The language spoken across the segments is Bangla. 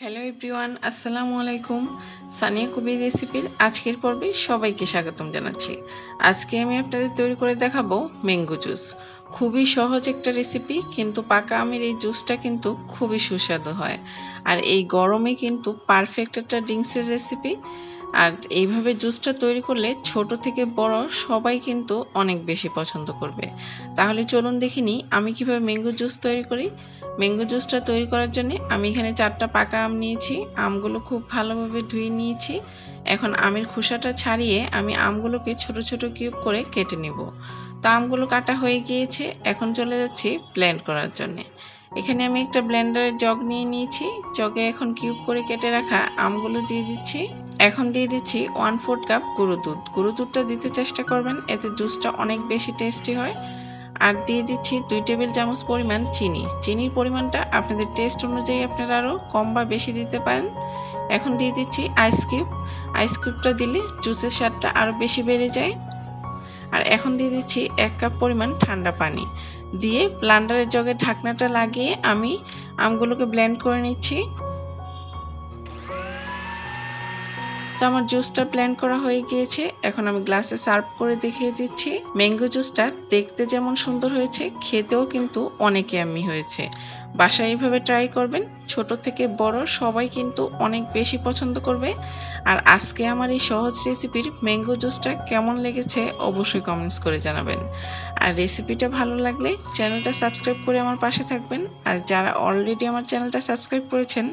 এভরিওয়ান আসসালামু আলাইকুম সানিয়া কবির রেসিপির আজকের পর্বে সবাইকে স্বাগতম জানাচ্ছি। আজকে আমি আপনাদের তৈরি করে দেখাবো ম্যাঙ্গো জুস খুবই সহজ একটা রেসিপি কিন্তু পাকা আমের এই জুসটা কিন্তু খুবই সুস্বাদু হয়। আর এই গরমে কিন্তু পারফেক্ট একটা ড্রিঙ্কসের রেসিপি আর এইভাবে জুসটা তৈরি করলে ছোট থেকে বড় সবাই কিন্তু অনেক বেশি পছন্দ করবে। তাহলে চলুন দেখিনি আমি কীভাবে ম্যাঙ্গো জুস তৈরি করি। ম্যাঙ্গো জুসটা তৈরি করার জন্য আমি এখানে চারটা পাকা আম নিয়েছি, আমগুলো খুব ভালোভাবে ধুয়ে নিয়েছি। এখন আমের খোসাটা ছাড়িয়ে আমি আমগুলোকে ছোট ছোট কিউব করে কেটে নেব। তো আমগুলো কাটা হয়ে গিয়েছে, এখন চলে যাচ্ছি ব্লেন্ড করার জন্যে। এখানে আমি একটা ব্লেন্ডারের জগ নিয়ে নিয়েছি, জগে এখন কিউব করে কেটে রাখা আমগুলো দিয়ে দিচ্ছি। এখন দিয়ে দিচ্ছি ওয়ান ফোর্থ কাপ গুঁড়ো দুধ। গুঁড়ো দুধটা দিতে চেষ্টা করবেন, এতে জুসটা অনেক বেশি টেস্টি হয়। আর দিয়ে দিচ্ছি দুই টেবিল চামচ পরিমাণ চিনি। চিনির পরিমাণটা আপনাদের টেস্ট অনুযায়ী আপনারা আরও কম বা বেশি দিতে পারেন। এখন দিয়ে দিচ্ছি আইস কিউব আইস কিউবটা দিলে জুসের স্বাদটা আরও বেশি বেড়ে যায়। আর এখন দিয়ে দিচ্ছি এক কাপ পরিমাণ ঠান্ডা পানি। দিয়ে ব্লান্ডারের জগে ঢাকনাটা লাগিয়ে আমি আমগুলোকে ব্লেন্ড করে নিচ্ছি। তো আমার জুসটা প্ল্যান করা হয়ে গিয়েছে। এখন আমি গ্লাসে সার্ভ করে দেখিয়ে দিচ্ছি। ম্যাঙ্গো জুসটা দেখতে যেমন সুন্দর হয়েছে, খেতেও কিন্তু অনেক ইয়াম্মি হয়েছে। বাসায় এইভাবে ট্রাই করবেন। ছোট থেকে বড় সবাই কিন্তু অনেক বেশি পছন্দ করবে। আর আজকে আমার এই সহজ রেসিপির ম্যাঙ্গো জুসটা কেমন লেগেছে অবশ্যই কমেন্টস করে জানাবেন। আর রেসিপিটা ভালো লাগলে চ্যানেলটা সাবস্ক্রাইব করে আমার পাশে থাকবেন। আর যারা অলরেডি আমার চ্যানেলটা সাবস্ক্রাইব করেছেন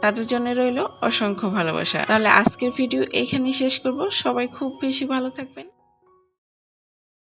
তাদের জন্য রইল অসংখ্য ভালোবাসা। তাহলে আজকের ভিডিও এখানেই শেষ করব। সবাই খুব বেশি ভালো থাকবেন।